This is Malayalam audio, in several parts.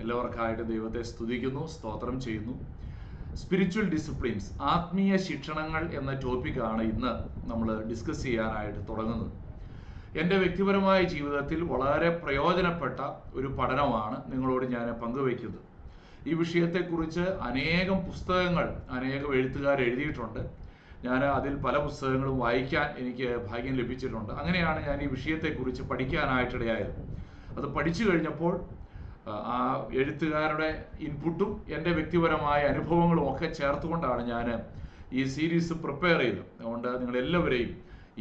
എല്ലാവർക്കായിട്ട് ദൈവത്തെ സ്തുതിക്കുന്നു സ്തോത്രം ചെയ്യുന്നു. സ്പിരിച്വൽ ഡിസിപ്ലിൻസ് ആത്മീയ ശിക്ഷണങ്ങൾ എന്ന ടോപ്പിക്കാണ് ഇന്ന് നമ്മൾ ഡിസ്കസ് ചെയ്യാനായിട്ട് തുടങ്ങുന്നത്. എന്റെ വ്യക്തിപരമായ ജീവിതത്തിൽ വളരെ പ്രയോജനപ്പെട്ട ഒരു പഠനമാണ് നിങ്ങളോട് ഞാൻ പങ്കുവയ്ക്കുന്നത്. ഈ വിഷയത്തെക്കുറിച്ച് അനേകം പുസ്തകങ്ങൾ അനേകം എഴുത്തുകാർ എഴുതിയിട്ടുണ്ട്. ഞാൻ അതിൽ പല പുസ്തകങ്ങളും വായിക്കാൻ എനിക്ക് ഭാഗ്യം ലഭിച്ചിട്ടുണ്ട്. അങ്ങനെയാണ് ഞാൻ ഈ വിഷയത്തെക്കുറിച്ച് പഠിക്കാനായിട്ടിടയായത്. അത് പഠിച്ചു കഴിഞ്ഞപ്പോൾ ആ എഴുത്തുകാരുടെ ഇൻപുട്ടും എന്റെ വ്യക്തിപരമായ അനുഭവങ്ങളും ഒക്കെ ചേർത്തുകൊണ്ടാണ് ഞാൻ ഈ സീരീസ് പ്രിപ്പയർ ചെയ്തത്. അതുകൊണ്ട് നിങ്ങൾ എല്ലാവരെയും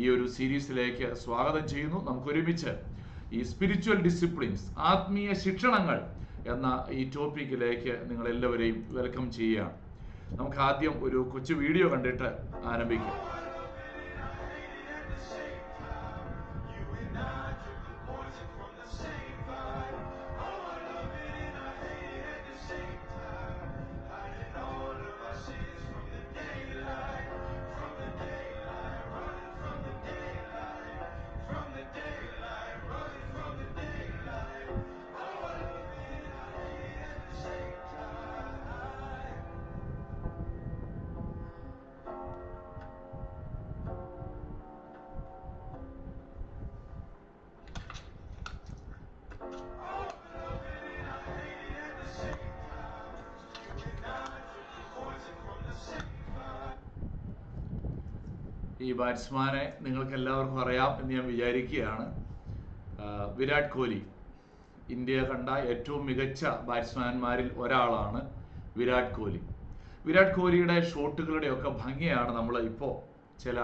ഈ ഒരു സീരീസിലേക്ക് സ്വാഗതം ചെയ്യുന്നു. നമുക്ക് ഒരുമിച്ച് ഈ സ്പിരിച്വൽ ഡിസിപ്ലിൻസ് ആത്മീയ ശിക്ഷണങ്ങൾ എന്ന ഈ ടോപ്പിക്കിലേക്ക് നിങ്ങൾ എല്ലാവരെയും വെൽക്കം ചെയ്യുകയാണ്. നമുക്ക് ആദ്യം ഒരു കൊച്ചു വീഡിയോ കണ്ടിട്ട് ആരംഭിക്കാം. ബാറ്റ്സ്മാനെ നിങ്ങൾക്ക് എല്ലാവർക്കും അറിയാം എന്ന് ഞാൻ വിചാരിക്കുകയാണ്. വിരാട് കോഹ്ലി ഇന്ത്യ കണ്ട ഏറ്റവും മികച്ച ബാറ്റ്സ്മാൻമാരിൽ ഒരാളാണ് വിരാട് കോഹ്ലി വിരാട് കോഹ്ലിയുടെ ഷോട്ടുകളുടെ ഒക്കെ ഭംഗിയാണ് നമ്മൾ ഇപ്പോൾ ചില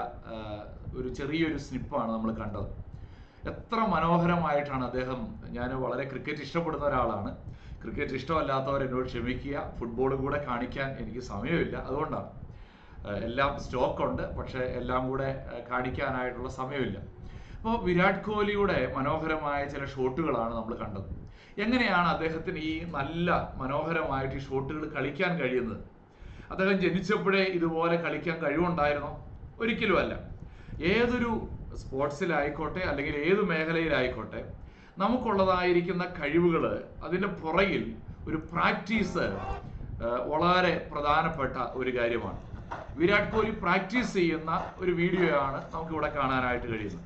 ഒരു ചെറിയൊരു സ്നിപ്പാണ് നമ്മൾ കണ്ടത്. എത്ര മനോഹരമായിട്ടാണ് അദ്ദേഹം ഞാൻ വളരെ ക്രിക്കറ്റ് ഇഷ്ടപ്പെടുന്ന ഒരാളാണ്. ക്രിക്കറ്റ് ഇഷ്ടമല്ലാത്തവർ എന്നോട് ക്ഷമിക്കുക ഫുട്ബോൾ കൂടെ കാണിക്കാൻ എനിക്ക് സമയമില്ല അതുകൊണ്ടാണ്. എല്ലാം സ്റ്റോക്ക് ഉണ്ട് പക്ഷെ എല്ലാം കൂടെ കാണിക്കാനായിട്ടുള്ള സമയമില്ല. അപ്പോൾ വിരാട് കോഹ്ലിയുടെ മനോഹരമായ ചില ഷോട്ടുകളാണ് നമ്മൾ കണ്ടത്. എങ്ങനെയാണ് അദ്ദേഹത്തിന് ഈ നല്ല മനോഹരമായിട്ട് ഈ ഷോട്ടുകൾ കളിക്കാൻ കഴിയുന്നത്? അദ്ദേഹം ജനിച്ചപ്പോഴേ ഇതുപോലെ കളിക്കാൻ കഴിവുണ്ടായിരുന്നോ? ഒരിക്കലും അല്ല. ഏതൊരു സ്പോർട്സിലായിക്കോട്ടെ അല്ലെങ്കിൽ ഏത് മേഖലയിലായിക്കോട്ടെ നമുക്കുള്ളതായിരിക്കുന്ന കഴിവുകൾ അതിന്റെ പുറകിൽ ഒരു പ്രാക്ടീസ് വളരെ പ്രധാനപ്പെട്ട ഒരു കാര്യമാണ്. വിരാട് കോഹ്ലി പ്രാക്ടീസ് ചെയ്യുന്ന ഒരു വീഡിയോയാണ് നമുക്ക് ഇവിടെ കാണാനായിട്ട് കഴിയുന്നത്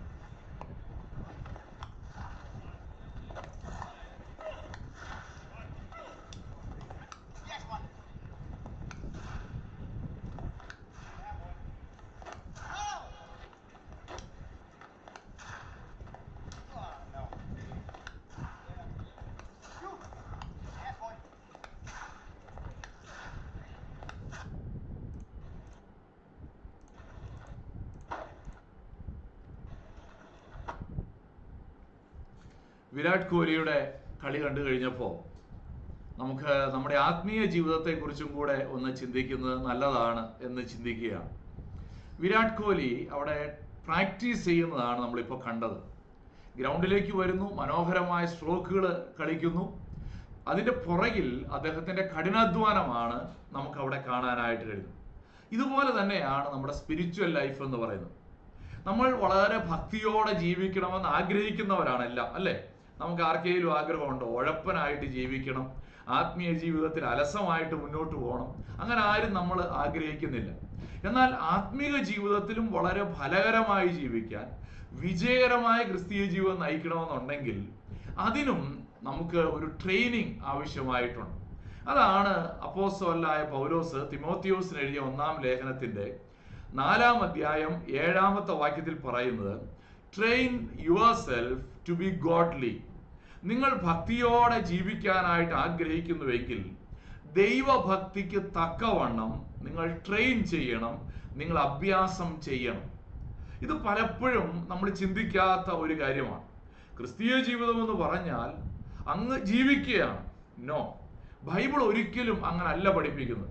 വിരാട് കോഹ്ലിയുടെ കളി കണ്ടു കഴിഞ്ഞപ്പോൾ നമുക്ക് നമ്മുടെ ആത്മീയ ജീവിതത്തെക്കുറിച്ചും കൂടെ ഒന്ന് ചിന്തിക്കുന്നത് നല്ലതാണ് എന്ന് ചിന്തിക്കുകയാണ്. വിരാട് കോഹ്ലി അവിടെ പ്രാക്ടീസ് ചെയ്യുന്നതാണ് നമ്മളിപ്പോൾ കണ്ടത്. ഗ്രൗണ്ടിലേക്ക് വരുന്നു മനോഹരമായ സ്ട്രോക്കുകൾ കളിക്കുന്നു. അതിന്റെ പുറകിൽ അദ്ദേഹത്തിന്റെ കഠിനാധ്വാനമാണ് നമുക്ക് അവിടെ കാണാനായിട്ട് കഴിയുന്നത്. ഇതുപോലെ തന്നെയാണ് നമ്മുടെ സ്പിരിച്വൽ ലൈഫ് എന്ന് പറയുന്നത്. നമ്മൾ വളരെ ഭക്തിയോടെ ജീവിക്കണമെന്ന് ആഗ്രഹിക്കുന്നവരാണെല്ലാം അല്ലേ? നമുക്ക് ആർക്കെങ്കിലും ആഗ്രഹമുണ്ടോ ഉഴപ്പനായിട്ട് ജീവിക്കണം. ആത്മീയ ജീവിതത്തിൽ അലസമായിട്ട് മുന്നോട്ട് പോകണം. അങ്ങനെ ആരും നമ്മൾ ആഗ്രഹിക്കുന്നില്ല. എന്നാൽ ആത്മീയ ജീവിതത്തിലും വളരെ ഫലകരമായി ജീവിക്കാൻ വിജയകരമായ ക്രിസ്തീയ ജീവിതം നയിക്കണമെന്നുണ്ടെങ്കിൽ അതിനും നമുക്ക് ഒരു ട്രെയിനിങ് ആവശ്യമായിട്ടുണ്ട്. അതാണ് അപ്പോസ്തലനായ പൗലോസ് തിമോത്തിയോസിന് എഴുതിയ ഒന്നാം ലേഖനത്തിന്റെ നാലാം അധ്യായം ഏഴാമത്തെ വാക്യത്തിൽ പറയുന്നത് train yourself to be godly നിങ്ങൾ ഭക്തിയോടെ ജീവിക്കാനായിട്ട് ആഗ്രഹിക്കുന്നുവെങ്കിൽ ദൈവഭക്തിക്ക് തക്കവണ്ണം നിങ്ങൾ ട്രെയിൻ ചെയ്യണം നിങ്ങൾ അഭ്യാസം ചെയ്യണം. ഇത് പലപ്പോഴും നമ്മൾ ചിന്തിക്കാത്ത ഒരു കാര്യമാണ്. ക്രിസ്തീയ ജീവിതം എന്ന് പറഞ്ഞാൽ അങ്ങ് ജീവിക്കുകയാണ്. നോ ബൈബിൾ ഒരിക്കലും അങ്ങനെ അല്ല പഠിപ്പിക്കുന്നത്.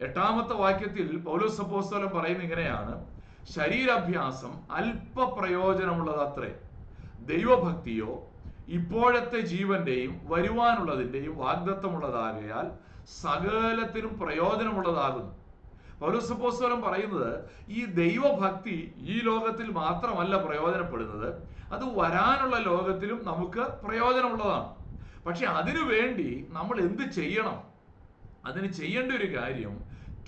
എട്ടാമത്തെ വാക്യത്തിൽ പൗലോസ് അപ്പോസ്തലൻ പറയുന്ന ഇങ്ങനെയാണ്. ശരീരാഭ്യാസം അല്പ പ്രയോജനമുള്ളത് അത്രേ ദൈവഭക്തിയോ ഇപ്പോഴത്തെ ജീവന്റെയും വരുവാനുള്ളതിന്റെയും വാഗ്ദത്തമുള്ളതാകയാൽ സകലത്തിനും പ്രയോജനമുള്ളതാകുന്നു. പൗരസപ്പോസ്തലം പറയുന്നത് ഈ ദൈവഭക്തി ഈ ലോകത്തിൽ മാത്രമല്ല പ്രയോജനപ്പെടുന്നത് അത് വരാനുള്ള ലോകത്തിലും നമുക്ക് പ്രയോജനമുള്ളതാണ്. പക്ഷെ അതിനു വേണ്ടി നമ്മൾ എന്ത് ചെയ്യണം? അതിന് ചെയ്യേണ്ട ഒരു കാര്യം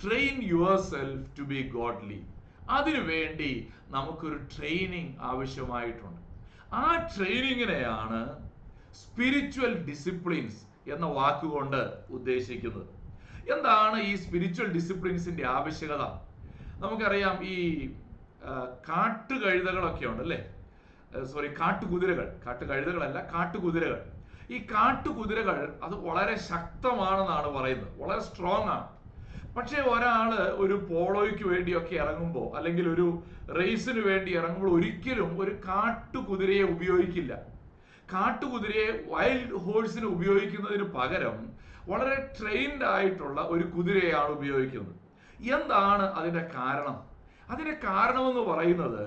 train yourself to be godly അതിനു വേണ്ടി നമുക്കൊരു ട്രെയിനിങ് ആവശ്യമായിട്ടുണ്ട്. ആ ട്രെയിനിങ്ങിനെയാണ് സ്പിരിച്വൽ ഡിസിപ്ലിൻസ് എന്ന വാക്കുകൊണ്ട് ഉദ്ദേശിക്കുന്നത്. എന്താണ് ഈ സ്പിരിച്വൽ ഡിസിപ്ലിൻസിന്റെ ആവശ്യകത? നമുക്കറിയാം ഈ കാട്ടുകഴുതകളൊക്കെ ഉണ്ട് അല്ലേ സോറി കാട്ടുകുതിരകൾ. കാട്ടുകഴുതകളല്ല കാട്ടുകുതിരകൾ. ഈ കാട്ടുകുതിരകൾ അത് വളരെ ശക്തമാണെന്നാണ് പറയുന്നത്. വളരെ സ്ട്രോങ് ആണ്. പക്ഷേ ഒരാൾ ഒരു പോളോയ്ക്ക് വേണ്ടിയൊക്കെ ഇറങ്ങുമ്പോൾ അല്ലെങ്കിൽ ഒരു റേസിന് വേണ്ടി ഇറങ്ങുമ്പോൾ ഒരിക്കലും ഒരു കാട്ടുകുതിരയെ ഉപയോഗിക്കില്ല. കാട്ടുകുതിരയെ വൈൽഡ് ഹോഴ്സിന് ഉപയോഗിക്കുന്നതിന് പകരം വളരെ ട്രെയിൻഡ് ആയിട്ടുള്ള ഒരു കുതിരയാണ് ഉപയോഗിക്കുന്നത്. എന്താണ് അതിന്റെ കാരണം? അതിന്റെ കാരണമെന്ന് പറയുന്നത്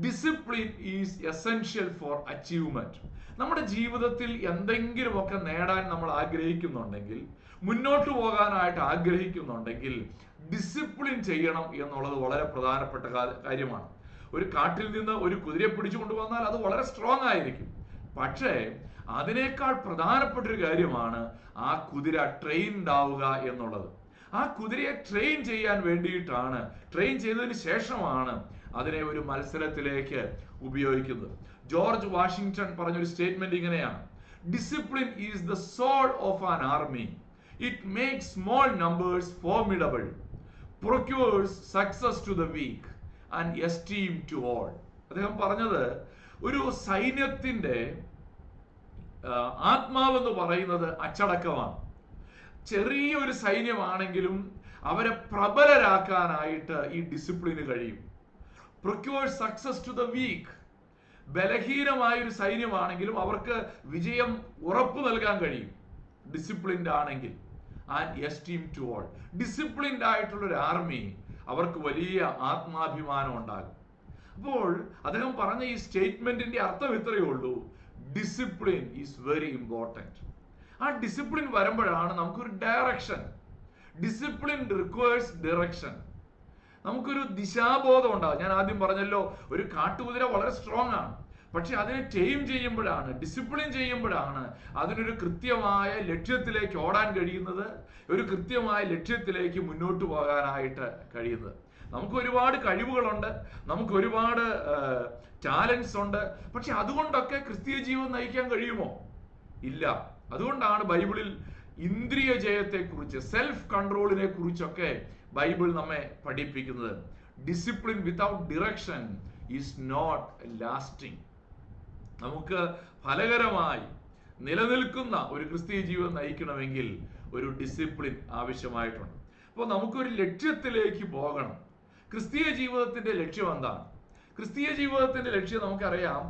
discipline is essential for achievement നമ്മുടെ ജീവിതത്തിൽ എന്തെങ്കിലുമൊക്കെ നേടാൻ നമ്മൾ ആഗ്രഹിക്കുന്നുണ്ടെങ്കിൽ മുന്നോട്ട് പോകാനായിട്ട് ആഗ്രഹിക്കുന്നുണ്ടെങ്കിൽ ഡിസിപ്ലിൻ ചെയ്യണം എന്നുള്ളത് വളരെ പ്രധാനപ്പെട്ട കാര്യമാണ്. ഒരു കാട്ടിൽ നിന്ന് ഒരു കുതിരയെ പിടിച്ചു കൊണ്ടുവന്നാൽ അത് വളരെ സ്ട്രോങ് ആയിരിക്കും. പക്ഷേ അതിനേക്കാൾ പ്രധാനപ്പെട്ട ഒരു കാര്യമാണ് ആ കുതിര ട്രെയിൻഡ് ആവുക എന്നുള്ളത്. ആ കുതിരയെ ട്രെയിൻ ചെയ്യാൻ വേണ്ടിയിട്ടാണ് ട്രെയിൻ ചെയ്തതിന് ശേഷമാണ് അതിനെ ഒരു മത്സരത്തിലേക്ക് ഉപയോഗിക്കുന്നത്. ജോർജ് വാഷിംഗ്ടൺ പറഞ്ഞൊരു സ്റ്റേറ്റ്മെന്റ് ഇങ്ങനെയാണ്. Discipline is the soul of an army it makes small numbers formidable, procures success to the weak and esteem to all. അദ്ദേഹം പറഞ്ഞത് ഒരു സൈന്യത്തിന്റെ ആ, ആത്മാവെന്ന് പറയുന്നത് അച്ചടക്കമാണ്. ചെറിയ ഒരു സൈന്യമാണെങ്കിലും അവരെ പ്രബലരാക്കാനായിട്ട് ഈ ഡിസിപ്ലിന് കഴിയും. Procure success to the weak ബലഹീനമായ ഒരു സൈന്യമാണെങ്കിലും അവർക്ക് വിജയം ഉറപ്പു നൽകാൻ കഴിയും. ഡിസിപ്ലിൻഡ് ആണെങ്കിൽ. And esteem to all disciplined ആയിട്ടുള്ള ഒരു ആർമി അവർക്ക് വലിയ ആത്മാഭിമാനം ഉണ്ടാകും. അപ്പോൾ അദ്ദേഹം പറഞ്ഞ ഈ സ്റ്റേറ്റ്മെന്റിന്റെ അർത്ഥം ഇത്രയേ ഉള്ളൂ. ഡിസിപ്ലിൻ ഈസ് വെരി ഇമ്പോർട്ടന്റ് ആ ഡിസിപ്ലിൻ വരുമ്പോഴാണ് നമുക്കൊരു ഡയറക്ഷൻ ഡിസിപ്ലിൻ റിക്വയേഴ്സ് ഡയറക്ഷൻ നമുക്കൊരു ദിശാബോധം ഉണ്ടാകും. ഞാൻ ആദ്യം പറഞ്ഞല്ലോ ഒരു കാട്ടുകുതിര വളരെ സ്ട്രോങ് ആണ്. പക്ഷെ അതിനെ ടൈം ചെയ്യുമ്പോഴാണ് ഡിസിപ്ലിൻ ചെയ്യുമ്പോഴാണ് അതിനൊരു കൃത്യമായ ലക്ഷ്യത്തിലേക്ക് ഓടാൻ കഴിയുന്നത് ഒരു കൃത്യമായ ലക്ഷ്യത്തിലേക്ക് മുന്നോട്ട് പോകാനായിട്ട് കഴിയുന്നത്. നമുക്ക് ഒരുപാട് കഴിവുകളുണ്ട് നമുക്ക് ഒരുപാട് ടാലൻസ് ഉണ്ട് പക്ഷെ അതുകൊണ്ടൊക്കെ ക്രിസ്തീയ ജീവിതം നയിക്കാൻ കഴിയുമോ? ഇല്ല. അതുകൊണ്ടാണ് ബൈബിളിൽ ഇന്ദ്രിയ ജയത്തെക്കുറിച്ച് സെൽഫ് കൺട്രോളിനെ കുറിച്ചൊക്കെ ബൈബിൾ നമ്മെ പഠിപ്പിക്കുന്നത്. Discipline without direction is not lasting നമുക്ക് ഫലകരമായി നിലനിൽക്കുന്ന ഒരു ക്രിസ്തീയ ജീവിതം നയിക്കണമെങ്കിൽ ഒരു ഡിസിപ്ലിൻ ആവശ്യമായിട്ടുണ്ട്. അപ്പോൾ നമുക്കൊരു ലക്ഷ്യത്തിലേക്ക് പോകണം. ക്രിസ്തീയ ജീവിതത്തിന്റെ ലക്ഷ്യം എന്താണ്? ക്രിസ്തീയ ജീവിതത്തിന്റെ ലക്ഷ്യം നമുക്കറിയാം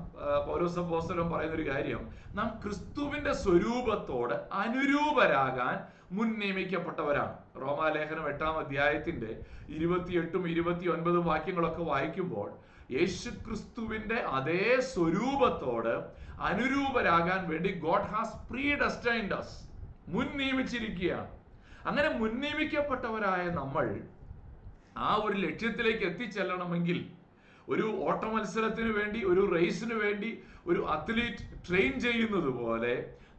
പൗലോസ് അപ്പോസ്തലൻ പറയുന്ന ഒരു കാര്യം നാം ക്രിസ്തുവിന്റെ സ്വരൂപത്തോട് അനുരൂപരാകാൻ മുൻ നിയമിക്കപ്പെട്ടവരാണ് റോമാലേഖനം എട്ടാം അധ്യായത്തിന്റെ ഇരുപത്തിയെട്ടും ഇരുപത്തി ഒൻപതും വാക്യങ്ങളൊക്കെ വായിക്കുമ്പോൾ യേശു ക്രിസ്തുവിന്റെ അതേ സ്വരൂപത്തോട് അനുരൂപരാകാൻ വേണ്ടി God has predestined us. മുൻ അങ്ങനെ മുൻ നിയമിക്കപ്പെട്ടവരായ നമ്മൾ ആ ഒരു ലക്ഷ്യത്തിലേക്ക് എത്തിച്ചെല്ലണമെങ്കിൽ ഒരു ഓട്ട മത്സരത്തിന് വേണ്ടി ഒരു റേസിന് വേണ്ടി ഒരു അത്ലീറ്റ് ട്രെയിൻ ചെയ്യുന്നത് പോലെ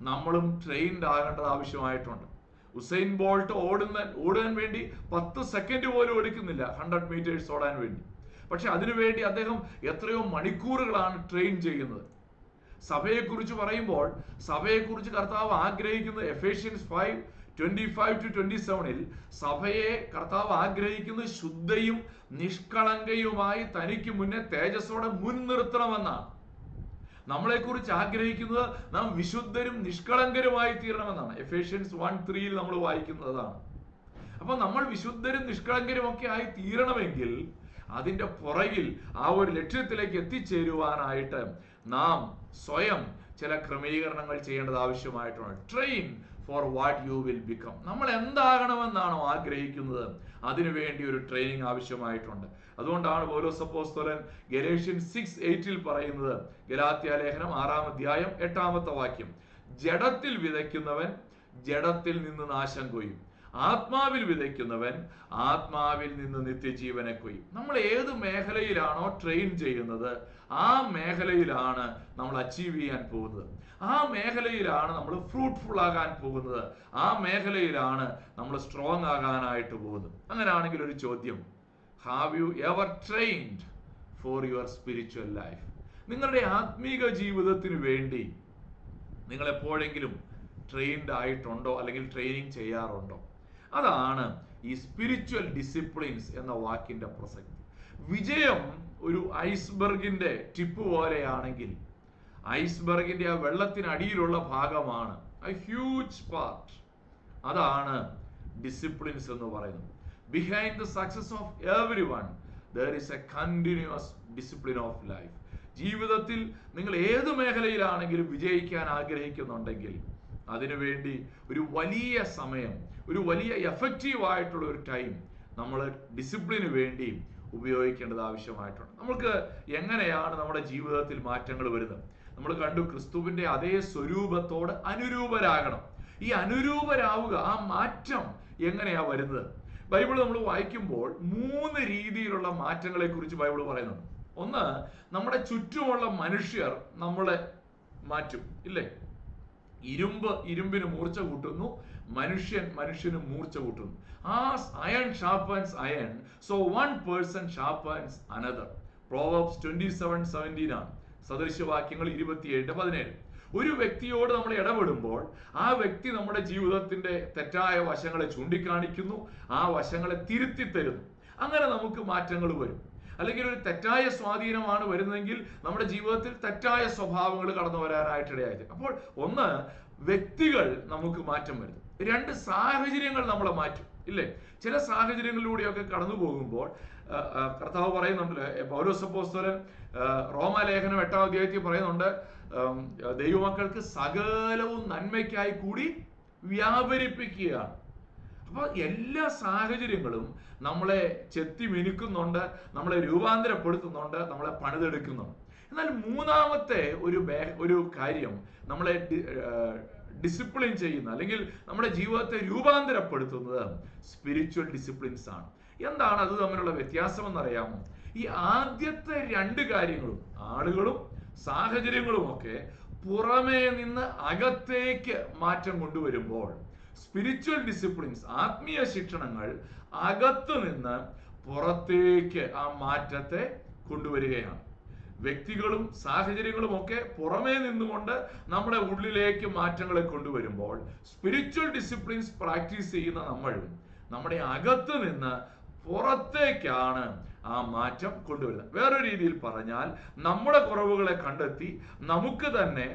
നമ്മളും ട്രെയിൻഡ് ആകേണ്ടത് ആവശ്യമായിട്ടുണ്ട്. ഉസൈൻ ബോൾട്ട് ഓടുന്ന ഓടാൻ വേണ്ടി പത്ത് സെക്കൻഡ് പോലും ഓടിക്കുന്നില്ല ഹൺഡ്രഡ് മീറ്റേഴ്സ് ഓടാൻ വേണ്ടി. പക്ഷെ അതിനുവേണ്ടി അദ്ദേഹം എത്രയോ മണിക്കൂറുകളാണ് ട്രെയിൻ ചെയ്യുന്നത്. സഭയെക്കുറിച്ച് പറയുമ്പോൾ സഭയെക്കുറിച്ച് കർത്താവ് ആഗ്രഹിക്കുന്നത് Ephesians five twenty five to twenty സെവനിൽ സഭയെ കർത്താവ് ആഗ്രഹിക്കുന്നത് ശുദ്ധയും നിഷ്കളങ്കയുമായി തനിക്ക് മുന്നേ തേജസ്സോടെ മുൻനിർത്തണമെന്നാണ് നമ്മളെക്കുറിച്ച് ആഗ്രഹിക്കുന്നത് നാം വിശുദ്ധരും നിഷ്കളങ്കരുമായി തീരണമെന്നാണ്. എഫേഷ്യൻസ് വൺ ത്രീയിൽ നമ്മൾ വായിക്കുന്നതാണ്. അപ്പൊ നമ്മൾ വിശുദ്ധരും നിഷ്കളങ്കരും ഒക്കെ ആയി തീരണമെങ്കിൽ അതിന്റെ പുറകിൽ ആ ഒരു ലക്ഷ്യത്തിലേക്ക് എത്തിച്ചേരുവാനായിട്ട് നാം സ്വയം ചില ക്രമീകരണങ്ങൾ ചെയ്യേണ്ടത് ആവശ്യമായിട്ടുണ്ട്. Train for what you will become നമ്മൾ എന്താകണമെന്നാണോ ആഗ്രഹിക്കുന്നത്. അതിനുവേണ്ടി ഒരു ട്രെയിനിങ് ആവശ്യമായിട്ടുണ്ട്. അതുകൊണ്ടാണ് ഓരോ സപ്പോസ്തോലൻ ഗലേഷ്യൻ സിക്സ് എയ്റ്റിൽ പറയുന്നത്. ഗലാത്യ ലേഖനം ആറാം അധ്യായം എട്ടാമത്തെ വാക്യം. ജഡത്തിൽ വിതയ്ക്കുന്നവൻ ജഡത്തിൽ നിന്ന് നാശം കൊയ്യും. ആത്മാവിൽ വിതയ്ക്കുന്നവൻ ആത്മാവിൽ നിന്ന് നിത്യജീവനെ കൊയ്യും. നമ്മൾ ഏത് മേഖലയിലാണോ ട്രെയിൻ ചെയ്യുന്നത് ആ മേഖലയിലാണ് നമ്മൾ അച്ചീവ് ചെയ്യാൻ പോകുന്നത്. ആ മേഖലയിലാണ് നമ്മൾ ഫ്രൂട്ട്ഫുൾ ആകാൻ പോകുന്നത്. ആ മേഖലയിലാണ് നമ്മൾ സ്ട്രോങ് ആകാനായിട്ട് പോകുന്നത്. അങ്ങനെയാണെങ്കിൽ ഒരു ചോദ്യം. Have you ever trained for your spiritual life നിങ്ങളുടെ ആത്മീക ജീവിതത്തിന് വേണ്ടി നിങ്ങൾ എപ്പോഴെങ്കിലും ട്രെയിൻഡ് ആയിട്ടുണ്ടോ? അല്ലെങ്കിൽ ട്രെയിനിങ് ചെയ്യാറുണ്ടോ? അതാണ് ഈ സ്പിരിച്വൽ ഡിസിപ്ലിൻസ് എന്ന വാക്കിന്റെ പ്രസക്തി. വിജയം ഒരു ഐസ്ബർഗിന്റെ ടിപ്പ് പോലെയാണെങ്കിൽ ഐസ്ബർഗിന്റെ ആ വെള്ളത്തിനടിയിലുള്ള ഭാഗമാണ് എ ഹ്യൂജ് പാർട്ട് അതാണ് ഡിസിപ്ലിൻസ് എന്ന് പറയുന്നത്. Behind the success of every one there is a continuous discipline of life ജീവിതത്തിൽ നിങ്ങൾ ഏത് മേഖലയിലാണെങ്കിലും വിജയിക്കാൻ ആഗ്രഹിക്കുന്നുണ്ടെങ്കിൽ അതിനുവേണ്ടി ഒരു വലിയ സമയം ഒരു വലിയ എഫക്റ്റീവ് ആയിട്ടുള്ള ഒരു ടൈം നമ്മൾ ഡിസിപ്ലിന് വേണ്ടി ഉപയോഗിക്കേണ്ടത് ആവശ്യമായിട്ടുണ്ട്. നമുക്ക് എങ്ങനെയാണ് നമ്മുടെ ജീവിതത്തിൽ മാറ്റങ്ങൾ വരുന്നത്? നമ്മൾ കണ്ടു ക്രിസ്തുവിന്റെ അതേ സ്വരൂപത്തോട് അനുരൂപരാകണം. ഈ അനുരൂപരാവുക ആ മാറ്റം എങ്ങനെയാ വരുന്നത്? ബൈബിൾ നമ്മൾ വായിക്കുമ്പോൾ മൂന്ന് രീതിയിലുള്ള മാറ്റങ്ങളെ കുറിച്ച് ബൈബിൾ പറയുന്നുണ്ട്. ഒന്ന് നമ്മുടെ ചുറ്റുമുള്ള മനുഷ്യർ നമ്മളെ മാറ്റും ഇല്ലേ? ഇരുമ്പ് ഇരുമ്പിന് മൂർച്ച കൂട്ടുന്നു മനുഷ്യൻ മനുഷ്യന് മൂർച്ച കൂട്ടുന്നു. ആ iron sharpens iron so one person sharpens another Proverbs twenty seven seventeen ആണ് സദൃശ്യവാക്യങ്ങൾ ഇരുപത്തിയേഴ് പതിനേഴ്. ഒരു വ്യക്തിയോട് നമ്മൾ ഇടപെടുമ്പോൾ ആ വ്യക്തി നമ്മുടെ ജീവിതത്തിന്റെ തെറ്റായ വശങ്ങളെ ചൂണ്ടിക്കാണിക്കുന്നു ആ വശങ്ങളെ തിരുത്തി തരുന്നു അങ്ങനെ നമുക്ക് മാറ്റങ്ങൾ വരും. അല്ലെങ്കിൽ ഒരു തെറ്റായ സ്വാധീനമാണ് വരുന്നതെങ്കിൽ നമ്മുടെ ജീവിതത്തിൽ തെറ്റായ സ്വഭാവങ്ങൾ കടന്നു വരാനായിട്ട് അപ്പോൾ ഒന്ന് വ്യക്തികൾ നമുക്ക് മാറ്റം വരുന്നു രണ്ട് സാഹചര്യങ്ങൾ നമ്മളെ മാറ്റും ഇല്ലേ? ചില സാഹചര്യങ്ങളിലൂടെയൊക്കെ കടന്നു പോകുമ്പോൾ കർത്താവ് പറയുന്നുണ്ട് പൗലോസപ്പോസ്തലൻ റോമാലേഖനം എട്ടാം അധ്യായത്തിൽ പറയുന്നുണ്ട് ദൈവമക്കൾക്ക് സകലവും നന്മയ്ക്കായി കൂടി വ്യാപരിപ്പിക്കുകയാണ്. അപ്പോൾ എല്ലാ സാഹചര്യങ്ങളും നമ്മളെ ചെത്തി മിനുക്കുന്നുണ്ട് നമ്മളെ രൂപാന്തരപ്പെടുത്തുന്നുണ്ട് നമ്മളെ പണിതെടുക്കുന്നുണ്ട്. എന്നാൽ മൂന്നാമത്തെ ഒരു ഒരു കാര്യം നമ്മളെ ഡിസിപ്ലിൻ ചെയ്യുന്ന അല്ലെങ്കിൽ നമ്മുടെ ജീവിതത്തെ രൂപാന്തരപ്പെടുത്തുന്നത് സ്പിരിച്വൽ ഡിസിപ്ലിൻസ് ആണ്. എന്താണ് അത് തമ്മിലുള്ള വ്യത്യാസം എന്നറിയാമോ? ഈ ആദ്യത്തെ രണ്ട് കാര്യങ്ങളും ആളുകളും സാഹചര്യങ്ങളും ഒക്കെ പുറമേ നിന്ന് അകത്തേക്ക് മാറ്റം കൊണ്ടുവരുമ്പോൾ സ്പിരിച്വൽ ഡിസിപ്ലിൻസ് ആത്മീയ ശിക്ഷണങ്ങൾ അകത്തു നിന്ന് പുറത്തേക്ക് ആ മാറ്റത്തെ കൊണ്ടുവരികയാണ്. വ്യക്തികളും സാഹചര്യങ്ങളും ഒക്കെ പുറമേ നിന്നുകൊണ്ട് നമ്മുടെ ഉള്ളിലേക്ക് മാറ്റങ്ങളെ കൊണ്ടുവരുമ്പോൾ സ്പിരിച്വൽ ഡിസിപ്ലിൻസ് പ്രാക്ടീസ് ചെയ്യുന്ന നമ്മൾ നമ്മുടെ അകത്ത് നിന്ന് പുറത്തേക്കാണ് ആ മാറ്റം കൊണ്ടുവരുന്നത്. വേറൊരു രീതിയിൽ പറഞ്ഞാൽ നമ്മുടെ കുറവുകളെ കണ്ടെത്തി നമുക്ക് തന്നെ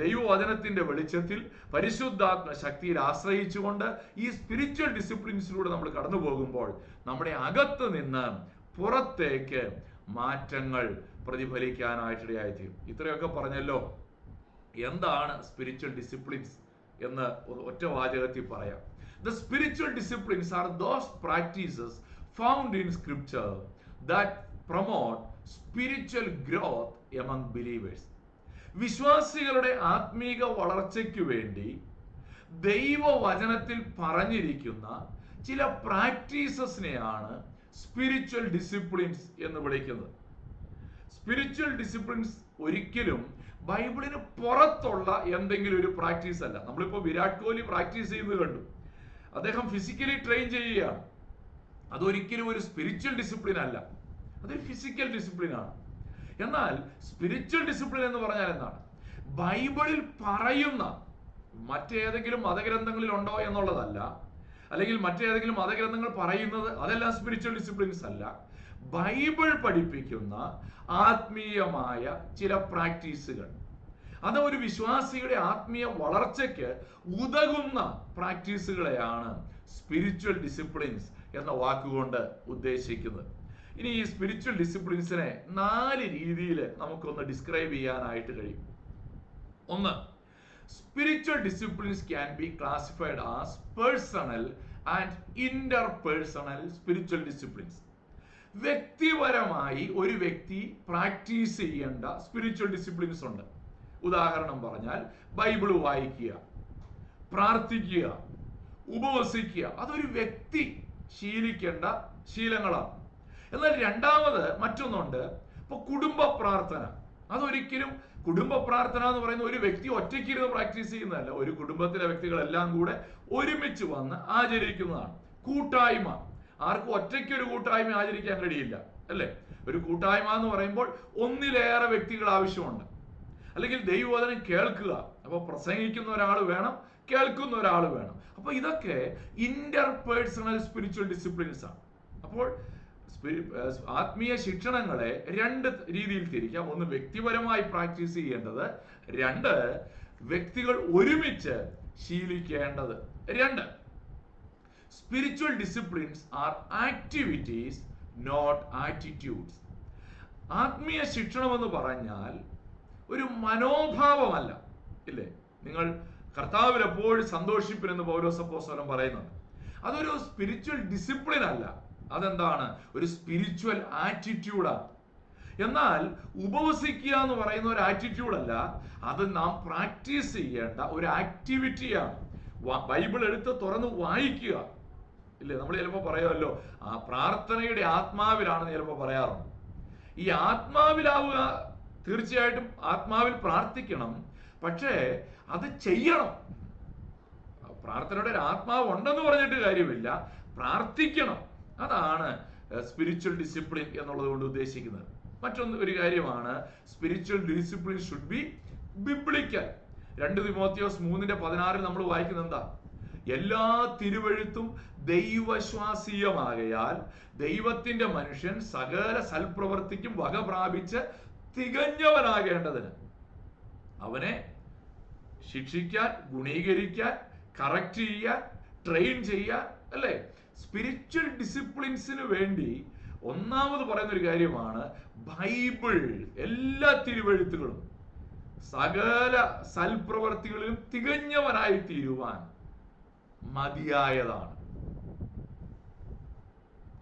ദൈവവചനത്തിന്റെ വെളിച്ചത്തിൽ പരിശുദ്ധാത്മ ശക്തിയിൽ ആശ്രയിച്ചുകൊണ്ട് ഈ സ്പിരിച്വൽ ഡിസിപ്ലിൻസിലൂടെ നമ്മൾ കടന്നു പോകുമ്പോൾ നമ്മുടെ അകത്ത് നിന്ന് പുറത്തേക്ക് മാറ്റങ്ങൾ പ്രതിഫലിക്കാനായിട്ടിടയായിത്തീരും. ഇത്രയൊക്കെ പറഞ്ഞല്ലോ. എന്താണ് സ്പിരിച്വൽ ഡിസിപ്ലിൻസ് എന്ന് ഒറ്റ വാചകത്തിൽ പറയാം. The spiritual disciplines are those practices found in scripture that promote spiritual growth among believers വിശ്വാസികളുടെ ആത്മീക വളർച്ചയ്ക്ക് വേണ്ടി ദൈവവചനത്തിൽ പറഞ്ഞിരിക്കുന്ന ചില പ്രാക്ടീസസിനെയാണ് സ്പിരിച്വൽ ഡിസിപ്ലിൻസ് എന്ന് വിളിക്കുന്നത്. സ്പിരിച്വൽ ഡിസിപ്ലിൻസ് ഒരിക്കലും ബൈബിളിന് പുറത്തുള്ള എന്തെങ്കിലും ഒരു പ്രാക്ടീസ് അല്ല. നമ്മളിപ്പോൾ വിരാട് കോഹ്ലി പ്രാക്ടീസ് ചെയ്യുന്നത് കണ്ടു. അദ്ദേഹം ഫിസിക്കലി ട്രെയിൻ ചെയ്യുകയാണ്. അതൊരിക്കലും ഒരു സ്പിരിച്വൽ ഡിസിപ്ലിൻ അല്ല. അതൊരു ഫിസിക്കൽ ഡിസിപ്ലിൻ ആണ്. എന്നാൽ സ്പിരിച്വൽ ഡിസിപ്ലിൻ എന്ന് പറഞ്ഞാൽ എന്താണ്? ബൈബിളിൽ പറയുന്ന മറ്റേതെങ്കിലും മതഗ്രന്ഥങ്ങളിൽ ഉണ്ടോ എന്നുള്ളതല്ല. അല്ലെങ്കിൽ മറ്റേതെങ്കിലും മതഗ്രന്ഥങ്ങൾ പറയുന്നത് അതെല്ലാം സ്പിരിച്വൽ ഡിസിപ്ലിൻസ് അല്ല. ബൈബിൾ പഠിപ്പിക്കുന്ന ആത്മീയമായ ചില പ്രാക്ടീസുകൾ. അത് ഒരു വിശ്വാസിയുടെ ആത്മീയ വളർച്ചയ്ക്ക് ഉതകുന്ന പ്രാക്ടീസുകളെയാണ് സ്പിരിച്വൽ ഡിസിപ്ലിൻസ് എന്ന വാക്കുകൊണ്ട് ഉദ്ദേശിക്കുന്നത്. ഇനി ഈ സ്പിരിച്വൽ ഡിസിപ്ലിൻസിനെ നാല് രീതിയിൽ നമുക്കൊന്ന് ഡിസ്ക്രൈബ് ചെയ്യാനായിട്ട് കഴിയും. ഒന്ന് spiritual disciplines can be classified as personal and interpersonal spiritual disciplines വ്യക്തിപരമായി ഒരു വ്യക്തി പ്രാക്ടീസ് ചെയ്യേണ്ട സ്പിരിച്വൽ ഡിസിപ്ലിൻസ് ഉണ്ട്. ഉദാഹരണം പറഞ്ഞാൽ ബൈബിൾ വായിക്കുക പ്രാർത്ഥിക്കുക ഉപവസിക്കുക. അതൊരു വ്യക്തി ശീലിക്കേണ്ട ശീലങ്ങളാണ്. എന്നാൽ രണ്ടാമത് മറ്റൊന്നുണ്ട് ഇപ്പൊ കുടുംബ പ്രാർത്ഥന. അതൊരിക്കലും കുടുംബ പ്രാർത്ഥന എന്ന് പറയുന്ന ഒരു വ്യക്തി ഒറ്റയ്ക്ക് ഇരുന്ന് പ്രാക്ടീസ് ചെയ്യുന്നതല്ല. ഒരു കുടുംബത്തിലെ വ്യക്തികളെല്ലാം കൂടെ ഒരുമിച്ച് വന്ന് ആചരിക്കുന്നതാണ്. കൂട്ടായ്മ. ആർക്കും ഒറ്റയ്ക്ക് ഒരു കൂട്ടായ്മ ആചരിക്കാൻ കഴിയില്ല അല്ലേ? ഒരു കൂട്ടായ്മ എന്ന് പറയുമ്പോൾ ഒന്നിലേറെ വ്യക്തികൾ ആവശ്യമുണ്ട്. അല്ലെങ്കിൽ ദൈവവചനം കേൾക്കുക. അപ്പോൾ പ്രസംഗിക്കുന്ന ഒരാൾ വേണം കേൾക്കുന്ന ഒരാൾ വേണം. അപ്പോൾ ഇതൊക്കെ ഇന്റർ പേഴ്സണൽ സ്പിരിച്വൽ ഡിസിപ്ലിൻസ് ആണ്. അപ്പോൾ ആത്മീയ ശിക്ഷണങ്ങളെ രണ്ട് രീതിയിൽ തിരിക്കാം. ഒന്ന് വ്യക്തിപരമായി പ്രാക്ടീസ് ചെയ്യേണ്ടത് രണ്ട് വ്യക്തികൾ ഒരുമിച്ച് ശീലിക്കേണ്ടത്. രണ്ട്. Spiritual disciplines are activities not attitudes ആത്മീയ ശിക്ഷണം എന്ന് പറഞ്ഞാൽ ഒരു മനോഭാവമല്ല ഇല്ലേ? നിങ്ങൾ കർത്താവിൽ എപ്പോഴും സന്തോഷിപ്പിനെന്ന് പൗരോസപ്പോസ്വലം പറയുന്നുണ്ട് അതൊരു സ്പിരിച്വൽ ഡിസിപ്ലിൻ അല്ല. അതെന്താണ്? ഒരു സ്പിരിച്വൽ ആറ്റിറ്റ്യൂഡാണ് എന്നാൽ ഉപവസിക്കുക എന്ന് പറയുന്ന ഒരു ആറ്റിറ്റ്യൂഡ് അല്ല അത് നാം പ്രാക്ടീസ് ചെയ്യേണ്ട ഒരു ആക്ടിവിറ്റിയാണ് ബൈബിൾ എടുത്ത് തുറന്ന് വായിക്കുക. ഇല്ലേ? നമ്മൾ ചിലപ്പോൾ പറയുമല്ലോ ആ പ്രാർത്ഥനയുടെ ആത്മാവിലാണെന്ന് ചിലപ്പോൾ പറയാറുണ്ട്. ഈ ആത്മാവിലാവുക തീർച്ചയായിട്ടും ആത്മാവിൽ പ്രാർത്ഥിക്കണം പക്ഷേ അത് ചെയ്യണം. പ്രാർത്ഥനയുടെ ഒരു ആത്മാവ് ഉണ്ടെന്ന് പറഞ്ഞിട്ട് കാര്യമില്ല. പ്രാർത്ഥിക്കണം. അതാണ് സ്പിരിച്വൽ ഡിസിപ്ലിൻ എന്നുള്ളത് കൊണ്ട് ഉദ്ദേശിക്കുന്നത്. മറ്റൊന്ന് ഒരു കാര്യമാണ് spiritual discipline should be biblical രണ്ട് തിമോത്തിയോസ് മൂന്നിന്റെ പതിനാറിൽ നമ്മൾ വായിക്കുന്നത് എന്താ? എല്ലാ തിരുവഴുത്തും ദൈവശ്വാസീയമാകയാൽ ദൈവത്തിന്റെ മനുഷ്യൻ സകല സൽപ്രവർത്തിക്കും വക പ്രാപിച്ച് തികഞ്ഞവനാകേണ്ടതിന് അവനെ ശിക്ഷിക്കാൻ ഗുണീകരിക്കാൻ കറക്റ്റ് ചെയ്യാൻ ട്രെയിൻ ചെയ്യാൻ അല്ലേ? സ്പിരിച്വൽ ഡിസിപ്ലിൻസിന് വേണ്ടി ഒന്നാമത് പറയുന്ന ഒരു കാര്യമാണ് ബൈബിൾ എല്ലാ തിരുവഴുത്തുകളും സകല സൽപ്രവർത്തികളിലും തികഞ്ഞവനായി തീരുവാൻ മതിയായതാണ്.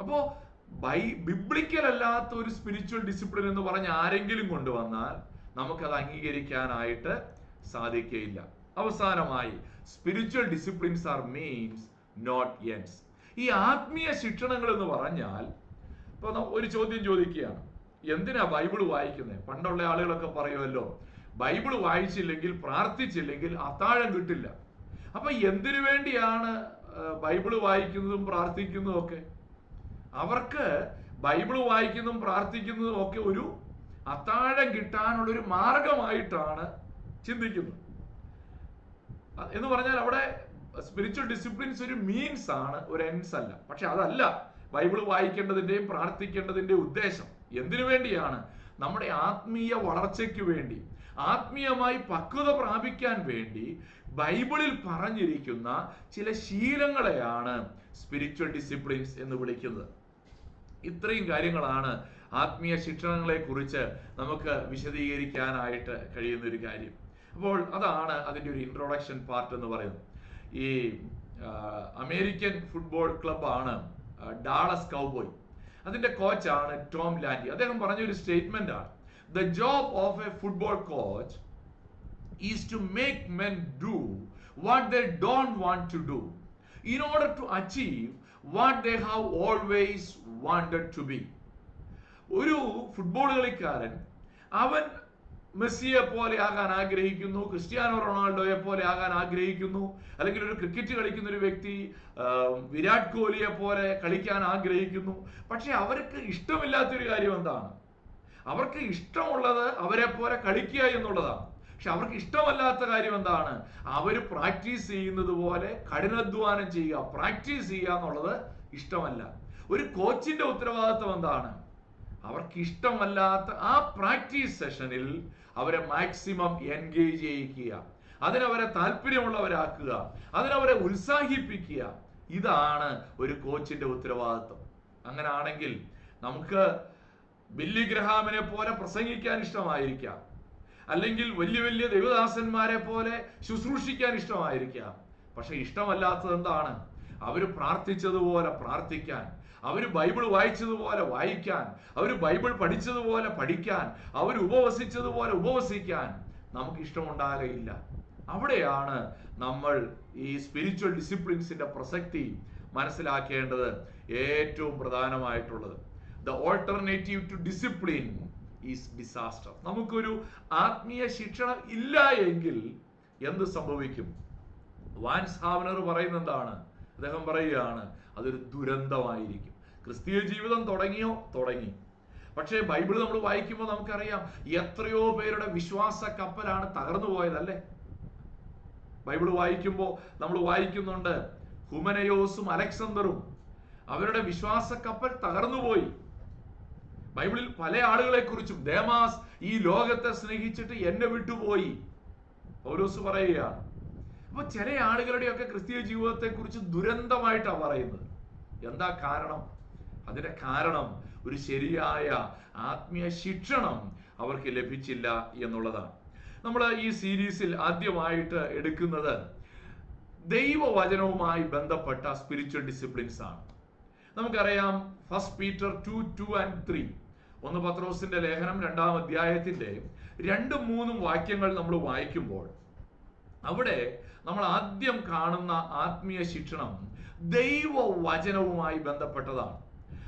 അപ്പോ ബൈ ബിബ്ലിക്കൽ അല്ലാത്ത ഒരു സ്പിരിച്വൽ ഡിസിപ്ലിൻ എന്ന് പറഞ്ഞ് ആരെങ്കിലും കൊണ്ടുവന്നാൽ നമുക്കത് അംഗീകരിക്കാനായിട്ട് സാധിക്കുകയില്ല. അവസാനമായി spiritual disciplines are means not ends ഈ ആത്മീയ ശിക്ഷണങ്ങൾ എന്ന് പറഞ്ഞാൽ ഇപ്പൊ ഒരു ചോദ്യം ചോദിക്കുകയാണ്. എന്തിനാ ബൈബിൾ വായിക്കുന്നത് പണ്ടുള്ള ആളുകളൊക്കെ പറയുമല്ലോ ബൈബിൾ വായിച്ചില്ലെങ്കിൽ പ്രാർത്ഥിച്ചില്ലെങ്കിൽ അത്താഴം കിട്ടില്ല. അപ്പൊ എന്തിനു വേണ്ടിയാണ് ബൈബിൾ വായിക്കുന്നതും പ്രാർത്ഥിക്കുന്നതും ഒക്കെ? അവർക്ക് ബൈബിൾ വായിക്കുന്നതും പ്രാർത്ഥിക്കുന്നതും ഒക്കെ ഒരു അത്താഴം കിട്ടാനുള്ള ഒരു മാർഗമായിട്ടാണ് ചിന്തിക്കുന്നത്. എന്ന് പറഞ്ഞാൽ അവിടെ സ്പിരിച്വൽ ഡിസിപ്ലിൻസ് ഒരു മീൻസ് ആണ് ഒരു എൻസ് അല്ല. പക്ഷെ അതല്ല ബൈബിൾ വായിക്കേണ്ടതിന്റെയും പ്രാർത്ഥിക്കേണ്ടതിന്റെയും ഉദ്ദേശം. എന്തിനു വേണ്ടിയാണ്? നമ്മുടെ ആത്മീയ വളർച്ചയ്ക്ക് വേണ്ടി. ആത്മീയമായി പക്വത പ്രാപിക്കാൻ വേണ്ടി ബൈബിളിൽ പറഞ്ഞിരിക്കുന്ന ചില ശീലങ്ങളെയാണ് സ്പിരിച്വൽ ഡിസിപ്ലിൻസ് എന്ന് വിളിക്കുന്നത്. ഇത്രയും കാര്യങ്ങളാണ് ആത്മീയ ശിക്ഷണങ്ങളെ കുറിച്ച് നമുക്ക് വിശദീകരിക്കാനായിട്ട് കഴിയുന്ന ഒരു കാര്യം. അപ്പോൾ അതാണ് അതിന്റെ ഒരു ഇൻട്രൊഡക്ഷൻ പാർട്ട് എന്ന് പറയുന്നത്. ഈ അമേരിക്കൻ ഫുട്ബോൾ ക്ലബാണ് ഡാളസ് കൗബോയ് അതിന്റെ കോച്ചാണ് ടോം ലാൻഡി. അദ്ദേഹം പറഞ്ഞൊരു ഒരു സ്റ്റേറ്റ്മെന്റ് ആണ്. The job of a football coach is to make men do what they don't want to do in order to achieve what they have always wanted to be. ഒരു ഫുട്ബോൾ കളിക്കാരൻ അവൻ മെസ്സിയെ പോലെ ആകാൻ ആഗ്രഹിക്കുന്നു ക്രിസ്ത്യാനോ റൊണാൾഡോയെ പോലെ ആകാൻ ആഗ്രഹിക്കുന്നു അല്ലെങ്കിൽ ഒരു ക്രിക്കറ്റ് കളിക്കുന്ന ഒരു വ്യക്തി വിരാട് കോഹ്ലിയെ പോലെ കളിക്കാൻ ആഗ്രഹിക്കുന്നു പക്ഷെ അവർക്ക് ഇഷ്ടമില്ലാത്തൊരു കാര്യം എന്താണ് അവർക്ക് ഇഷ്ടമുള്ളത് അവരെ പോലെ കളിക്കുക എന്നുള്ളതാണ്. പക്ഷെ അവർക്ക് ഇഷ്ടമല്ലാത്ത കാര്യം എന്താണ്? അവർ പ്രാക്ടീസ് ചെയ്യുന്നത് പോലെ കഠിനാധ്വാനം ചെയ്യുക പ്രാക്ടീസ് ചെയ്യുക എന്നുള്ളത് ഇഷ്ടമല്ല. ഒരു കോച്ചിന്റെ ഉത്തരവാദിത്വം എന്താണ്? അവർക്ക് ഇഷ്ടമല്ലാത്ത ആ പ്രാക്ടീസ് സെഷനിൽ അവരെ മാക്സിമം എൻഗേജ് ചെയ്യിക്കുക. അതിനവരെ താല്പര്യമുള്ളവരാക്കുക. അതിനവരെ ഉത്സാഹിപ്പിക്കുക. ഇതാണ് ഒരു കോച്ചിന്റെ ഉത്തരവാദിത്വം. അങ്ങനെ ആണെങ്കിൽ നമുക്ക് ബില്ലി ഗ്രഹാമിനെ പോലെ പ്രസംഗിക്കാൻ ഇഷ്ടമായിരിക്കാം. അല്ലെങ്കിൽ വലിയ വലിയ ദൈവദാസന്മാരെ പോലെ ശുശ്രൂഷിക്കാൻ ഇഷ്ടമായിരിക്കാം. പക്ഷെ ഇഷ്ടമല്ലാത്തത് എന്താണ്? അവർ പ്രാർത്ഥിച്ചതുപോലെ പ്രാർത്ഥിക്കാൻ അവർ ബൈബിൾ വായിച്ചതുപോലെ വായിക്കാൻ അവർ ബൈബിൾ പഠിച്ചതുപോലെ പഠിക്കാൻ അവർ ഉപവസിച്ചതുപോലെ ഉപവസിക്കാൻ നമുക്ക് ഇഷ്ടമുണ്ടാകയില്ല. അവിടെയാണ് നമ്മൾ ഈ സ്പിരിച്വൽ ഡിസിപ്ലിൻസിന്റെ പ്രസക്തി മനസ്സിലാക്കേണ്ടത് ഏറ്റവും പ്രധാനമായിട്ടുള്ളത്. The alternative to discipline is disaster നമുക്കൊരു ആത്മീയ ശിക്ഷണം ഇല്ല എങ്കിൽ എന്ത് സംഭവിക്കും? വാൻസ് ഹാവനർ പറയുന്ന എന്താണ് അദ്ദേഹം പറയുകയാണ് അതൊരു ദുരന്തമായിരിക്കും. ക്രിസ്തീയ ജീവിതം തുടങ്ങിയോ? തുടങ്ങി. പക്ഷേ ബൈബിൾ നമ്മൾ വായിക്കുമ്പോൾ നമുക്കറിയാം എത്രയോ പേരുടെ വിശ്വാസ കപ്പലാണ് തകർന്നു പോയതല്ലേ? ബൈബിൾ വായിക്കുമ്പോൾ നമ്മൾ വായിക്കുന്നുണ്ട് ഹുമനയോസും അലക്സണ്ടറും അവരുടെ വിശ്വാസ കപ്പൽ തകർന്നുപോയി. ബൈബിളിൽ പല ആളുകളെ കുറിച്ചും ദേമാസ് ഈ ലോകത്തെ സ്നേഹിച്ചിട്ട് എന്നെ വിട്ടുപോയി. പൗലോസ് പറയുകയാണ് അപ്പൊ ചില ആളുകളുടെയൊക്കെ ക്രിസ്തീയ ജീവിതത്തെ കുറിച്ച് ദുരന്തമായിട്ടാണ് പറയുന്നത്. എന്താ കാരണം? അതിന്റെ കാരണം ഒരു ശരിയായ ആത്മീയ ശിക്ഷണം അവർക്ക് ലഭിച്ചില്ല എന്നുള്ളതാണ്. നമ്മൾ ഈ സീരീസിൽ ആദ്യമായിട്ട് എടുക്കുന്നത് ദൈവവചനവുമായി ബന്ധപ്പെട്ട സ്പിരിച്വൽ ഡിസിപ്ലിൻസ് ആണ് നമുക്കറിയാം first Peter two two and three ഒന്ന് പത്രോസിന്റെ ലേഖനം രണ്ടാം അധ്യായത്തിന്റെ രണ്ടും മൂന്നും വാക്യങ്ങൾ നമ്മൾ വായിക്കുമ്പോൾ അവിടെ നമ്മൾ ആദ്യം കാണുന്ന ആത്മീയ ശിക്ഷണം ദൈവവചനവുമായി ബന്ധപ്പെട്ടതാണ്.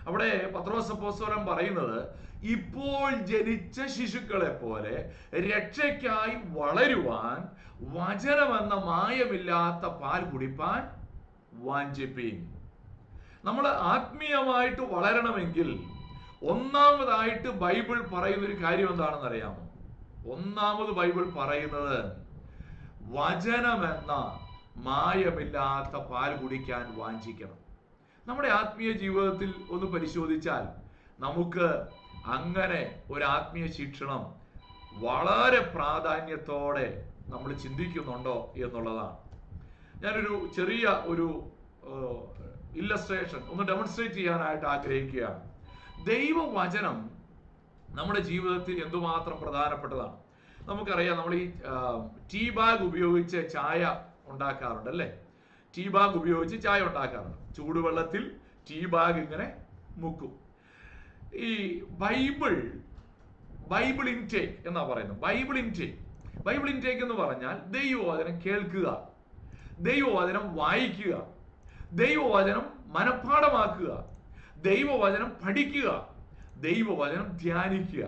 അവിടെ പത്രോസപ്പോസ്വരം പറയുന്നത് ഇപ്പോൾ ജനിച്ച ശിശുക്കളെ പോലെ രക്ഷയ്ക്കായി വളരുവാൻ വചനമെന്ന മായമില്ലാത്ത പാൽ കുടിപ്പാൻ വാഞ്ചിപ്പീൻ. നമ്മൾ ആത്മീയമായിട്ട് വളരണമെങ്കിൽ ഒന്നാമതായിട്ട് ബൈബിൾ പറയുന്ന ഒരു കാര്യം എന്താണെന്ന് അറിയാമോ ഒന്നാമത് ബൈബിൾ പറയുന്നത് വചനമെന്ന മായമില്ലാത്ത പാൽ കുടിക്കാൻ വാഞ്ചിക്കണം. നമ്മുടെ ആത്മീയ ജീവിതത്തിൽ ഒന്ന് പരിശോധിച്ചാൽ നമുക്ക് അങ്ങനെ ഒരു ആത്മീയ ശിക്ഷണം വളരെ പ്രാധാന്യത്തോടെ നമ്മൾ ചിന്തിക്കുന്നുണ്ടോ എന്നുള്ളതാണ്. ഞാനൊരു ചെറിയ ഒരു ഇല്ലസ്ട്രേഷൻ ഒന്ന് ഡെമോൺസ്ട്രേറ്റ് ചെയ്യാനായിട്ട് ആഗ്രഹിക്കുകയാണ്. ദൈവവചനം നമ്മുടെ ജീവിതത്തിൽ എന്തുമാത്രം പ്രധാനപ്പെട്ടതാണ്? നമുക്കറിയാം നമ്മൾ ഈ ടീ ബാഗ് ഉപയോഗിച്ച് ചായ ഉണ്ടാക്കാറുണ്ട് അല്ലേ? ടീ ബാഗ് ഉപയോഗിച്ച് ചായ ഉണ്ടാക്കാറുണ്ട്. ചൂടുവെള്ളത്തിൽ ടീ ബാഗ് ഇങ്ങനെ മുക്കും. ഈ ബൈബിൾ ബൈബിൾ ഇൻടേക്ക് എന്നാ പറയുന്നത്? Bible intake. ബൈബിൾ ഇൻടേക്ക് എന്ന് പറഞ്ഞാൽ ദൈവവചനം കേൾക്കുക ദൈവവചനം വായിക്കുക ദൈവവചനം മനഃപ്പാടമാക്കുക ദൈവവചനം പഠിക്കുക ദൈവവചനം ധ്യാനിക്കുക.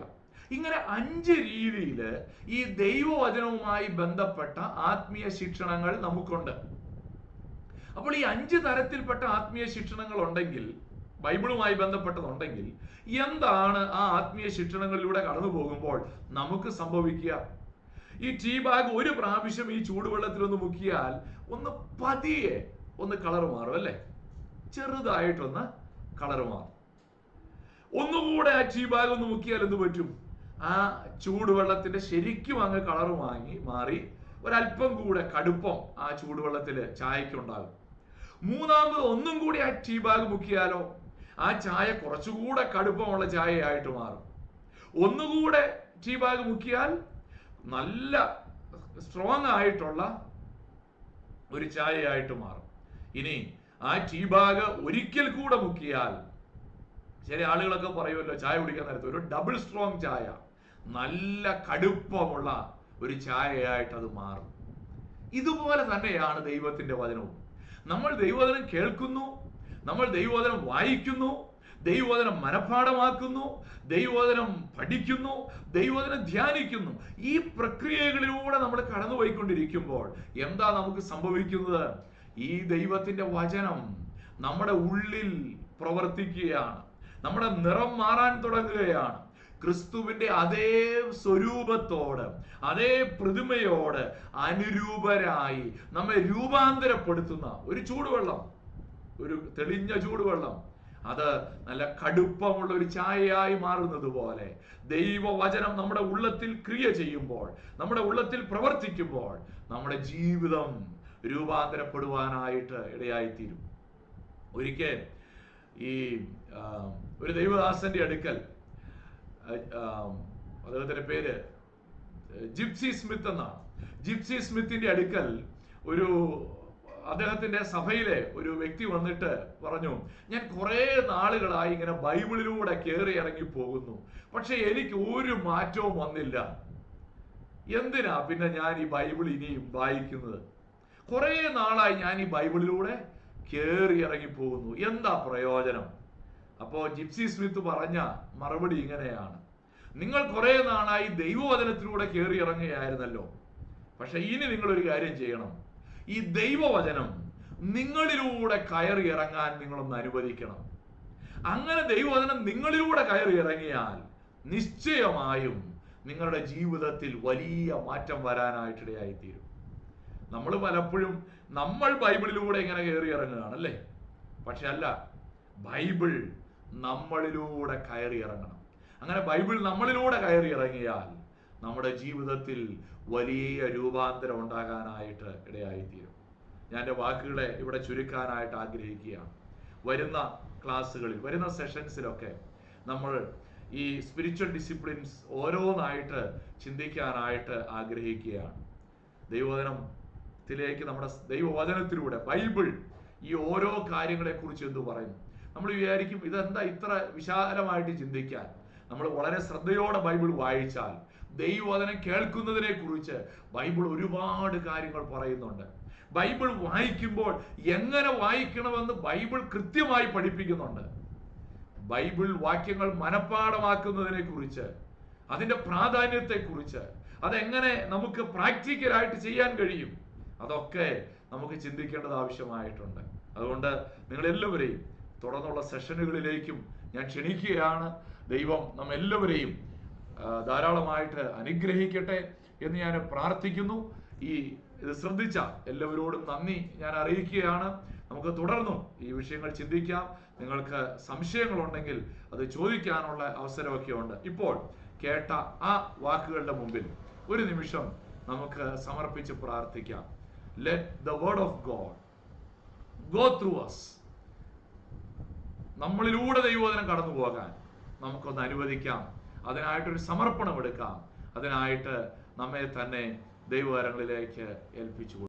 ഇങ്ങനെ അഞ്ച് രീതിയിൽ ഈ ദൈവവചനവുമായി ബന്ധപ്പെട്ട ആത്മീയ ശിക്ഷണങ്ങൾ നമുക്കുണ്ട്. അപ്പോൾ ഈ അഞ്ച് തരത്തിൽപ്പെട്ട ആത്മീയ ശിക്ഷണങ്ങൾ ഉണ്ടെങ്കിൽ ബൈബിളുമായി ബന്ധപ്പെട്ടതുണ്ടെങ്കിൽ എന്താണ് ആ ആത്മീയ ശിക്ഷണങ്ങളിലൂടെ കടന്നു പോകുമ്പോൾ നമുക്ക് സംഭവിക്കുക? ഈ ടീ ബാഗ് ഒരു പ്രാവശ്യം ഈ ചൂടുവെള്ളത്തിൽ ഒന്ന് മുക്കിയാൽ ഒന്ന് പതിയെ ഒന്ന് കളർ മാറും അല്ലേ? ചെറുതായിട്ടൊന്ന് കളർ മാറും ഒന്നുകൂടെ ആ ടീ ബാഗ് ഒന്ന് മുക്കിയാൽ എന്ത് പറ്റും? ആ ചൂടുവെള്ളത്തിന്റെ ശരിക്കും അങ്ങ് കളർ വാങ്ങി മാറി ഒരല്പം കൂടെ കടുപ്പം ആ ചൂടുവെള്ളത്തിൽ ചായക്ക് ഉണ്ടാകും. മൂന്നാമത് ഒന്നും കൂടി ആ ടീ ബാഗ് മുക്കിയാലോ ആ ചായ കുറച്ചുകൂടെ കടുപ്പമുള്ള ചായയായിട്ട് മാറും. ഒന്നുകൂടെ ടീ ബാഗ് മുക്കിയാൽ നല്ല സ്ട്രോങ് ആയിട്ടുള്ള ഒരു ചായയായിട്ട് മാറും. ഇനി ആ ടീ ബാഗ് ഒരിക്കൽ കൂടെ മുക്കിയാൽ ചില ആളുകളൊക്കെ പറയുമല്ലോ ചായ കുടിക്കാൻ നേരത്തെ ഒരു ഡബിൾ സ്ട്രോങ് ചായ. നല്ല കടുപ്പമുള്ള ഒരു ചായയായിട്ട് അത് മാറും. ഇതുപോലെ തന്നെയാണ് ദൈവത്തിന്റെ വചനവും. നമ്മൾ ദൈവവചനം കേൾക്കുന്നു നമ്മൾ ദൈവവചനം വായിക്കുന്നു ദൈവവചനം മനഃപ്പാഠമാക്കുന്നു ദൈവവചനം പഠിക്കുന്നു ദൈവവചനം ധ്യാനിക്കുന്നു. ഈ പ്രക്രിയകളിലൂടെ നമ്മൾ കടന്നുപോയിക്കൊണ്ടിരിക്കുമ്പോൾ എന്താ നമുക്ക് സംഭവിക്കുന്നത്? ഈ ദൈവത്തിന്റെ വചനം നമ്മുടെ ഉള്ളിൽ പ്രവർത്തിക്കുകയാണ്. നമ്മുടെ നിറം മാറാൻ തുടങ്ങുകയാണ്. ക്രിസ്തുവിന്റെ അതേ സ്വരൂപത്തോട് അതേ പ്രതിമയോട് അനുരൂപരായി നമ്മെ രൂപാന്തരപ്പെടുത്തുന്ന ഒരു ചൂടുവെള്ളം ഒരു തെളിഞ്ഞ ചൂടുവെള്ളം. അത് നല്ല കടുപ്പമുള്ള ഒരു ചായയായി മാറുന്നത് പോലെ ദൈവവചനം നമ്മുടെ ഉള്ളത്തിൽ ക്രിയ ചെയ്യുമ്പോൾ നമ്മുടെ ഉള്ളത്തിൽ പ്രവർത്തിക്കുമ്പോൾ നമ്മുടെ ജീവിതം രൂപാന്തരപ്പെടുവാനായിട്ട് ഇടയായിത്തീരും. ഒരിക്കൽ ഈ ഒരു ദൈവദാസന്റെ അടുക്കൽ അദ്ദേഹത്തിന്റെ പേര് ജിപ്സി സ്മിത്ത് എന്നാണ്. ജിപ്സി സ്മിത്തിന്റെ അടുക്കൽ ഒരു അദ്ദേഹത്തിന്റെ സഭയിലെ ഒരു വ്യക്തി വന്നിട്ട് പറഞ്ഞു ഞാൻ കുറെ നാളുകളായി ഇങ്ങനെ ബൈബിളിലൂടെ കയറി ഇറങ്ങി പോകുന്നു. പക്ഷെ എനിക്ക് ഒരു മാറ്റവും വന്നില്ല. എന്തിനാ പിന്നെ ഞാൻ ഈ ബൈബിൾ ഇനിയും വായിക്കുന്നത്? കുറെ നാളായി ഞാൻ ഈ ബൈബിളിലൂടെ കയറി ഇറങ്ങി പോകുന്നു എന്താ പ്രയോജനം? അപ്പോ ജിപ്സി സ്മിത്ത് പറഞ്ഞ മറുപടി ഇങ്ങനെയാണ്. നിങ്ങൾ കുറെ നാളായി ദൈവവചനത്തിലൂടെ കയറി ഇറങ്ങുകയായിരുന്നല്ലോ. പക്ഷെ ഇനി നിങ്ങൾ ഒരു കാര്യം ചെയ്യണം. ഈ ദൈവവചനം നിങ്ങളിലൂടെ കയറി ഇറങ്ങാൻ നിങ്ങളൊന്ന് അനുവദിക്കണം. അങ്ങനെ ദൈവവചനം നിങ്ങളിലൂടെ കയറി ഇറങ്ങിയാൽ നിശ്ചയമായും നിങ്ങളുടെ ജീവിതത്തിൽ വലിയ മാറ്റം വരാനായിട്ടിടയായിത്തീരും. നമ്മൾ പലപ്പോഴും നമ്മൾ ബൈബിളിലൂടെ ഇങ്ങനെ കയറി ഇറങ്ങുകയാണ് അല്ലേ? പക്ഷെ അല്ല ബൈബിൾ നമ്മളിലൂടെ കയറി ഇറങ്ങണം. അങ്ങനെ ബൈബിൾ നമ്മളിലൂടെ കയറി ഇറങ്ങിയാൽ നമ്മുടെ ജീവിതത്തിൽ വലിയ രൂപാന്തരം ഉണ്ടാകാനായിട്ട് ഇടയായിത്തീരും. ഞാൻ എന്റെ വാക്കുകളെ ഇവിടെ ചുരുക്കാനായിട്ട് ആഗ്രഹിക്കുകയാണ്. വരുന്ന ക്ലാസ്സുകളിൽ വരുന്ന സെഷൻസിലൊക്കെ നമ്മൾ ഈ സ്പിരിച്വൽ ഡിസിപ്ലിൻസ് ഓരോന്നായിട്ട് ചിന്തിക്കാനായിട്ട് ആഗ്രഹിക്കുകയാണ്. ദൈവവചനത്തിലേക്ക് നമ്മുടെ ദൈവവചനത്തിലൂടെ ബൈബിൾ ഈ ഓരോ കാര്യങ്ങളെ കുറിച്ച് എന്ത് പറയുന്നു നമ്മൾ വിചാരിക്കും ഇതെന്താ ഇത്ര വിശാലമായിട്ട് ചിന്തിക്കാൻ? നമ്മൾ വളരെ ശ്രദ്ധയോടെ ബൈബിൾ വായിച്ചാൽ ദൈവവചനം കേൾക്കുന്നതിനെ കുറിച്ച് ബൈബിൾ ഒരുപാട് കാര്യങ്ങൾ പറയുന്നുണ്ട്. ബൈബിൾ വായിക്കുമ്പോൾ എങ്ങനെ വായിക്കണമെന്ന് ബൈബിൾ കൃത്യമായി പഠിപ്പിക്കുന്നുണ്ട്. ബൈബിൾ വാക്യങ്ങൾ മനഃപ്പാടമാക്കുന്നതിനെ കുറിച്ച് അതിന്റെ പ്രാധാന്യത്തെ കുറിച്ച് അതെങ്ങനെ നമുക്ക് പ്രാക്ടിക്കലായിട്ട് ചെയ്യാൻ കഴിയും? അതൊക്കെ നമുക്ക് ചിന്തിക്കേണ്ടത് ആവശ്യമായിട്ടുണ്ട്. അതുകൊണ്ട് നിങ്ങൾ എല്ലാവരെയും തുടർന്നുള്ള സെഷനുകളിലേക്കും ഞാൻ ക്ഷണിക്കുകയാണ്. ദൈവം നമ്മെല്ലാവരെയും ധാരാളമായിട്ട് അനുഗ്രഹിക്കട്ടെ എന്ന് ഞാൻ പ്രാർത്ഥിക്കുന്നു. ഈ ഇത് ശ്രദ്ധിച്ച എല്ലാവരോടും നന്ദി ഞാൻ അറിയിക്കുകയാണ്. നമുക്ക് തുടർന്നും ഈ വിഷയങ്ങൾ ചിന്തിക്കാം. നിങ്ങൾക്ക് സംശയങ്ങളുണ്ടെങ്കിൽ അത് ചോദിക്കാനുള്ള അവസരമൊക്കെ ഉണ്ട്. ഇപ്പോൾ കേട്ട ആ വാക്കുകളുടെ മുമ്പിൽ ഒരു നിമിഷം നമുക്ക് സമർപ്പിച്ച് പ്രാർത്ഥിക്കാം. Let the word of God go through us നമ്മളിലൂടെ ദൈവോധനം കടന്നു പോകാൻ നമുക്കൊന്ന് അനുവദിക്കാം. അതിനായിട്ടൊരു സമർപ്പണം എടുക്കാം. അതിനായിട്ട് നമ്മെ തന്നെ ദൈവകരങ്ങളിലേക്ക് ഏൽപ്പിച്ചു.